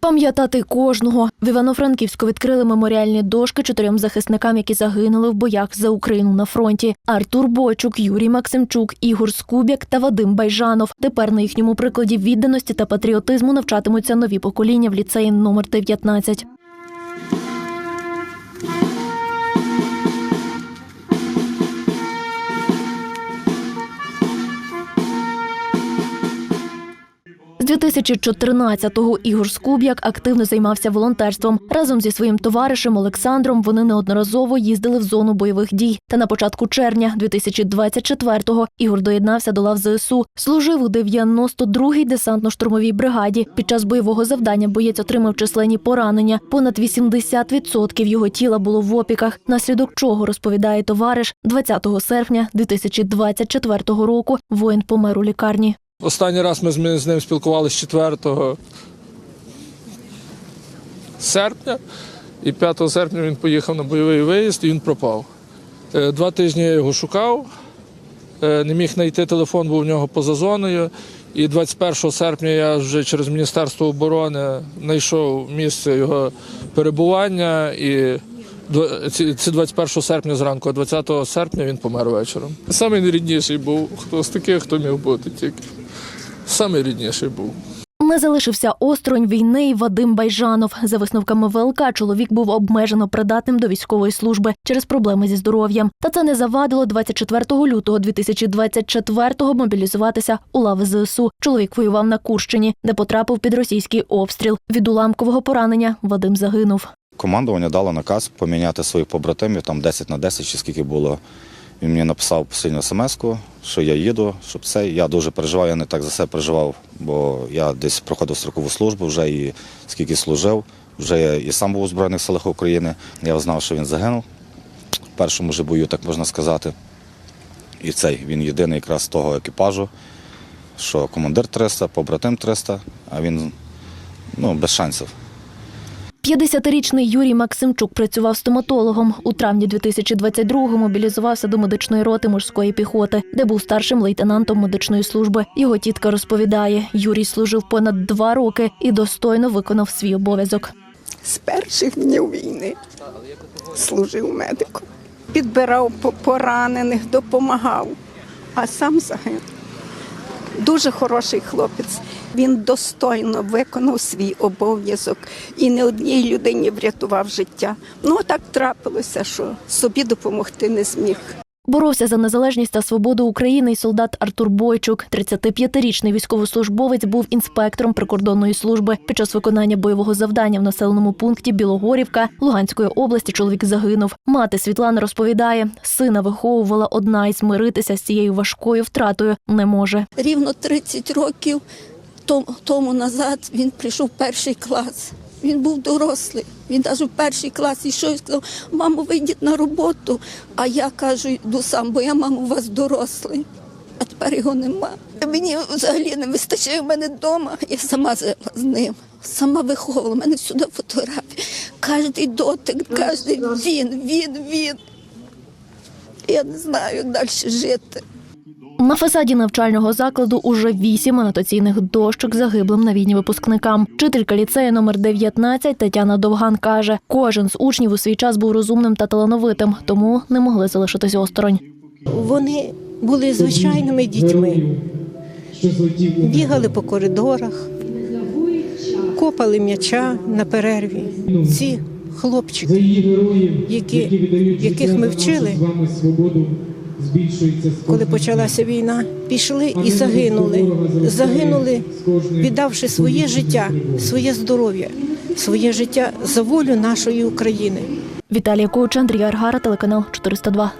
Пам'ятати кожного в Івано-Франківську відкрили меморіальні дошки чотирьом захисникам, які загинули в боях за Україну на фронті. Артур Бойчук, Юрій Максимчук, Ігор Скубяк та Вадим Байжанов. Тепер на їхньому прикладі відданості та патріотизму навчатимуться нові покоління в ліцеї номер 19. 2014-го Ігор Скуб'як активно займався волонтерством. Разом зі своїм товаришем Олександром вони неодноразово їздили в зону бойових дій. Та на початку червня 2024-го Ігор доєднався до лав ЗСУ. Служив у 92-й десантно-штурмовій бригаді. Під час бойового завдання боєць отримав численні поранення. Понад 80% його тіла було в опіках. Наслідок чого розповідає товариш 20 серпня 2024 року. Воїн помер у лікарні. Останній раз ми з ним спілкувалися 4 серпня, і 5 серпня він поїхав на бойовий виїзд і він пропав. Е, Два тижні я його шукав, е, не міг знайти телефон, був у нього поза зоною. І 21 серпня я вже через Міністерство оборони знайшов місце його перебування. І це 21 серпня зранку, а 20 серпня він помер вечором. Самий найрідніший був хто з таких, хто міг бути тільки. Самий рідніший був. Не залишився осторонь війни й Вадим Байжанов. За висновками ВЛК, чоловік був обмежено придатним до військової служби через проблеми зі здоров'ям. Та це не завадило 24 лютого 2024-го мобілізуватися у лави ЗСУ. Чоловік воював на Курщині, де потрапив під російський обстріл. Від уламкового поранення Вадим загинув. Командування дало наказ поміняти своїх побратимів, там 10 на 10 чи скільки було. Він мені написав постійно смс що я їду, щоб це. Я дуже переживав, я не так за себе переживав, бо я десь проходив строкову службу вже і скільки служив. Вже я і сам був у Збройних силах України. Я знав, що він загинув в першому же бою, так можна сказати. І цей він єдиний якраз з того екіпажу, що командир 300, побратим 300, а він ну, без шансів. 50-річний Юрій Максимчук працював стоматологом. У травні 2022-го мобілізувався до медичної роти морської піхоти, де був старшим лейтенантом медичної служби. Його тітка розповідає, Юрій служив понад два роки і достойно виконав свій обов'язок. з перших днів війни служив медиком. Підбирав поранених, допомагав, а сам загинув. Дуже хороший хлопець. Він достойно виконав свій обов'язок і не одній людині врятував життя. Ну так трапилося, що собі допомогти не зміг. Боровся за незалежність та свободу України й солдат Артур Бойчук. 35-річний військовослужбовець був інспектором прикордонної служби. Під час виконання бойового завдання в населеному пункті Білогорівка Луганської області чоловік загинув. Мати Світлана розповідає, сина виховувала одна і змиритися з цією важкою втратою не може. рівно 30 років том- тому назад він прийшов перший клас. Він був дорослий. Він навіть в перший клас йшов і сказав, мамо, вийдіть на роботу. А я кажу, йду сам, бо я мамо, у вас дорослий. А тепер його нема. Мені взагалі не вистачає в мене вдома. Я сама жила з ним, сама виховувала. У мене всюди фотографії. Кожний дотик, кожен він, він, він. Я не знаю, як далі жити. На фасаді навчального закладу уже вісім анотаційних дощок загиблим на війні випускникам. Вчителька ліцею номер 19 Тетяна Довган каже, кожен з учнів у свій час був розумним та талановитим, тому не могли залишитись осторонь. Вони були звичайними дітьми, бігали по коридорах, копали м'яча на перерві. Ці хлопчики, які, яких ми вчили, коли почалася війна, пішли і загинули. Загинули, віддавши своє життя, своє здоров'я, своє життя за волю нашої України. Віталія Коуч, Андрій Аргара, телеканал 402.